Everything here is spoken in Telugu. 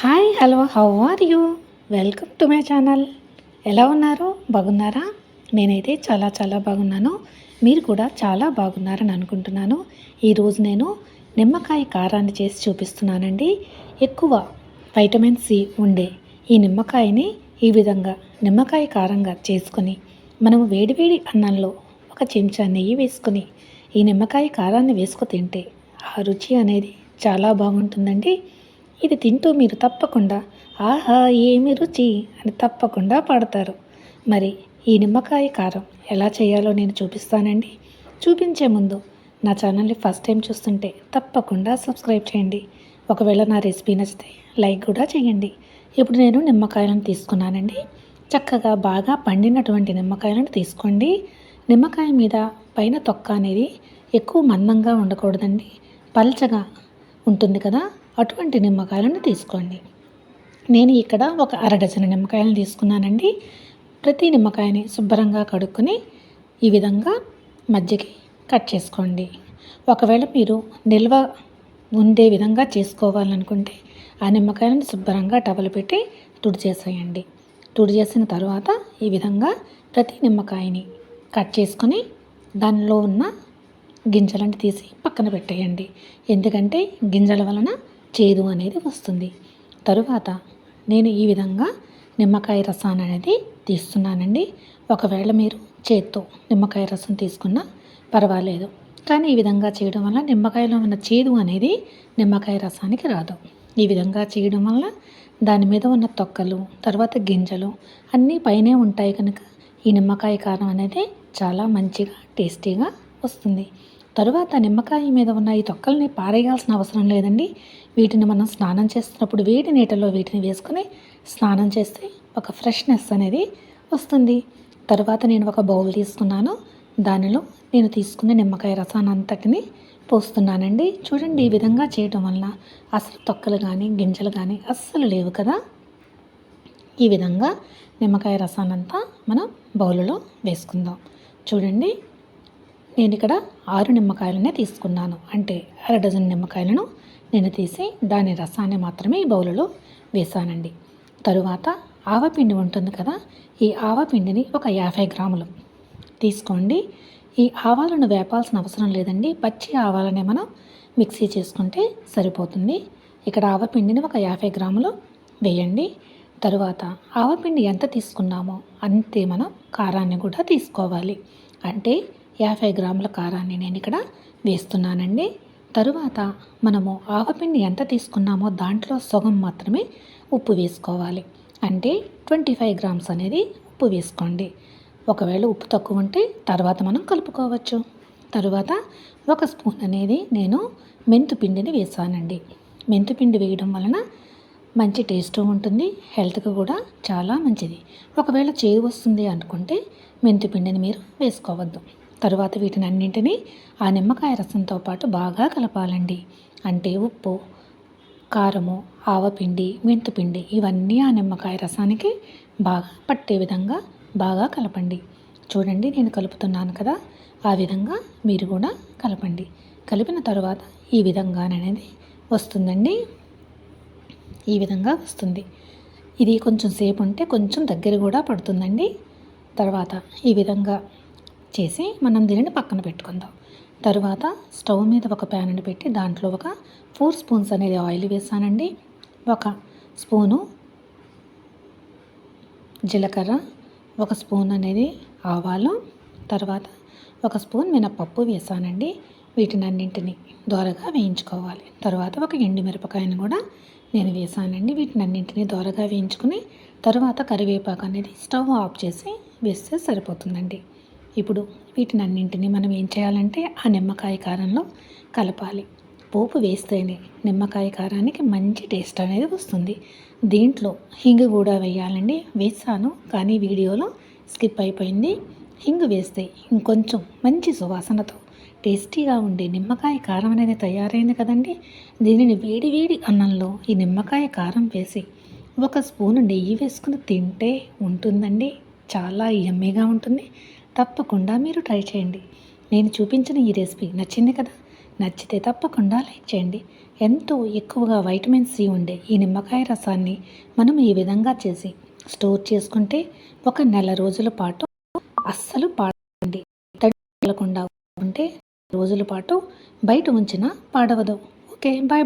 Hi hello how are you welcome to my channel ఎలా ఉన్నారు? బాగున్నారా? నేనైతే చాలా చాలా బాగున్నాను. మీరు కూడా చాలా బాగున్నారని అనుకుంటున్నాను. ఈరోజు నేను నిమ్మకాయ కారాన్ని చేసి చూపిస్తున్నానండి. ఎక్కువ వైటమిన్ సి ఉండే ఈ నిమ్మకాయని ఈ విధంగా నిమ్మకాయ కారంగా చేసుకొని మనము వేడివేడి అన్నంలో ఒక చెంచా నెయ్యి వేసుకొని ఈ నిమ్మకాయ కారాన్ని వేసుకు తింటే ఆ రుచి అనేది చాలా బాగుంటుందండి. ఇది తింటూ మీరు తప్పకుండా ఆహా ఏమి రుచి? అని తప్పకుండా పాడతారు. మరి ఈ నిమ్మకాయ కారం ఎలా చేయాలో నేను చూపిస్తానండి. చూపించే ముందు నా ఛానల్ని ఫస్ట్ టైం చూస్తుంటే తప్పకుండా సబ్స్క్రైబ్ చేయండి. ఒకవేళ నా రెసిపీ నచ్చితే లైక్ కూడా చేయండి. ఇప్పుడు నేను నిమ్మకాయలను తీసుకున్నానండి. చక్కగా బాగా పండినటువంటి నిమ్మకాయలను తీసుకోండి. నిమ్మకాయ మీద పైన తొక్క అనేది ఎక్కువ మందంగా ఉండకూడదండి. పల్చగా ఉంటుంది కదా? అటువంటి నిమ్మకాయలను తీసుకోండి. నేను ఇక్కడ ఒక అర డజన్ నిమ్మకాయలను తీసుకున్నానండి. ప్రతి నిమ్మకాయని శుభ్రంగా కడుక్కొని ఈ విధంగా మధ్యకి కట్ చేసుకోండి. ఒకవేళ మీరు నిల్వ ఉండే విధంగా చేసుకోవాలనుకుంటే ఆ నిమ్మకాయలను శుభ్రంగా టవలు పెట్టి తుడిచేసేయండి తుడిచేసిన తర్వాత ఈ విధంగా ప్రతి నిమ్మకాయని కట్ చేసుకొని దానిలో ఉన్న గింజలను తీసి పక్కన పెట్టేయండి. ఎందుకంటే గింజల వలన చేదు అనేది వస్తుంది. తరువాత నేను ఈ విధంగా నిమ్మకాయ రసాన్ని అనేది తీస్తున్నానండి. ఒకవేళ మీరు చేత్తో నిమ్మకాయ రసం తీసుకున్నా పర్వాలేదు. కానీ ఈ విధంగా చేయడం వల్ల నిమ్మకాయలో ఉన్న చేదు అనేది నిమ్మకాయ రసానికి రాదు. ఈ విధంగా చేయడం వల్ల దాని మీద ఉన్న తొక్కలు తర్వాత గింజలు అన్నీ పైనే ఉంటాయి కనుక ఈ నిమ్మకాయ కారం అనేది చాలా మంచిగా టేస్టీగా వస్తుంది. తరువాత నిమ్మకాయ మీద ఉన్న ఈ తొక్కల్ని పారేయాల్సిన అవసరం లేదండి. వీటిని మనం స్నానం చేస్తున్నప్పుడు వేడి నీటిలో వీటిని వేసుకొని స్నానం చేస్తే ఒక ఫ్రెష్నెస్ అనేది వస్తుంది. తర్వాత నేను ఒక బౌల్ తీసుకున్నాను. దానిలో నేను తీసుకున్న నిమ్మకాయ రసాన్ని అంతటిని పోస్తున్నానండి. చూడండి ఈ విధంగా చేయటం వల్ల అసలు తొక్కలు కానీ గింజలు కానీ అస్సలు లేవు కదా. ఈ విధంగా నిమ్మకాయ రసాన్నంతా మనం బౌలులో వేసుకుందాం. చూడండి నేను ఇక్కడ ఆరు నిమ్మకాయలనే తీసుకున్నాను. అంటే అర డజన్ నిమ్మకాయలను నేను తీసి దాని రసాన్ని మాత్రమే ఈ బౌలులో వేసానండి తరువాత ఆవపిండి ఉంటుంది కదా ఈ ఆవపిండిని ఒక యాభై గ్రాములు తీసుకోండి. ఈ ఆవాలను వేపాల్సిన అవసరం లేదండి. పచ్చి ఆవాలనే మనం మిక్సీ చేసుకుంటే సరిపోతుంది. ఇక్కడ ఆవపిండిని ఒక యాభై గ్రాములు వేయండి. తరువాత ఆవపిండి ఎంత తీసుకున్నామో అంతే మనం కారాన్ని కూడా తీసుకోవాలి. అంటే యాభై గ్రాముల కారాన్ని నేను ఇక్కడ వేస్తున్నానండి. తరువాత మనము ఆవపిండి ఎంత తీసుకున్నామో దాంట్లో సగం మాత్రమే ఉప్పు వేసుకోవాలి. అంటే ట్వంటీ ఫైవ్ గ్రామ్స్ అనేది ఉప్పు వేసుకోండి. ఒకవేళ ఉప్పు తక్కువ ఉంటే తర్వాత మనం కలుపుకోవచ్చు. తరువాత ఒక స్పూన్ అనేది నేను మెంతుపిండిని వేసానండి. మెంతుపిండి వేయడం వలన మంచి టేస్ట్ ఉంటుంది హెల్త్కి కూడా చాలా మంచిది. ఒకవేళ చేదు వస్తుంది అనుకుంటే మెంతిపిండిని మీరు వేసుకోవద్దు. తరువాత వీటిని అన్నింటినీ ఆ నిమ్మకాయ రసంతో పాటు బాగా కలపాలండి. అంటే ఉప్పు కారము ఆవపిండి మెంతిపిండి ఇవన్నీ ఆ నిమ్మకాయ రసానికి బాగా పట్టే విధంగా బాగా కలపండి. చూడండి నేను కలుపుతున్నాను కదా ఆ విధంగా మీరు కూడా కలపండి. కలిపిన తర్వాత ఈ విధంగా అనేది వస్తుందండి. ఈ విధంగా వస్తుంది. ఇది కొంచెం సేపు ఉంటే కొంచెం దగ్గర కూడా పడుతుందండి. తర్వాత ఈ విధంగా చేసి మనం దీనిని పక్కన పెట్టుకుందాం. తర్వాత స్టవ్ మీద ఒక ప్యాన్ని పెట్టి దాంట్లో ఒక ఫోర్ స్పూన్స్ అనేది ఆయిల్ వేసానండి. ఒక స్పూను జీలకర్ర ఒక స్పూన్ అనేది ఆవాలు తర్వాత ఒక స్పూన్ మినపప్పు వేసానండి. వీటిని అన్నింటిని దోరగా వేయించుకోవాలి. తర్వాత ఒక ఎండు మిరపకాయను కూడా నేను వేసానండి. వీటిని అన్నింటినీ దోరగా వేయించుకుని తర్వాత కరివేపాకు అనేది స్టవ్ ఆఫ్ చేసి వేస్తే సరిపోతుందండి. ఇప్పుడు వీటిని అన్నింటినీ మనం ఏం చేయాలంటే ఆ నిమ్మకాయ కారంలో కలపాలి. పోపు వేస్తేనే నిమ్మకాయ కారానికి మంచి టేస్ట్ అనేది వస్తుంది. దీంట్లో హింగు కూడా వేయాలండి. వేసాను కానీ వీడియోలో స్కిప్ అయిపోయింది. హింగు వేస్తే ఇంకొంచెం మంచి సువాసనతో టేస్టీగా ఉండే నిమ్మకాయ కారం అనేది తయారైంది కదండి. దీనిని వేడి వేడి అన్నంలో ఈ నిమ్మకాయ కారం వేసి ఒక స్పూను నెయ్యి వేసుకుని తింటే ఉంటుందండి. చాలా ఎమ్మీగా ఉంటుంది. తప్పకుండా మీరు ట్రై చేయండి. నేను చూపించిన ఈ రెసిపీ నచ్చింది కదా? నచ్చితే తప్పకుండా లైక్ చేయండి. ఎంతో ఎక్కువగా వైటమిన్ సి ఉండే ఈ నిమ్మకాయ రసాన్ని మనం ఈ విధంగా చేసి స్టోర్ చేసుకుంటే ఒక నెల రోజుల పాటు అస్సలు పాడండి తడకుండా ఉంటే రోజుల పాటు బయట ఉంచినా పాడవదు. Okay bye.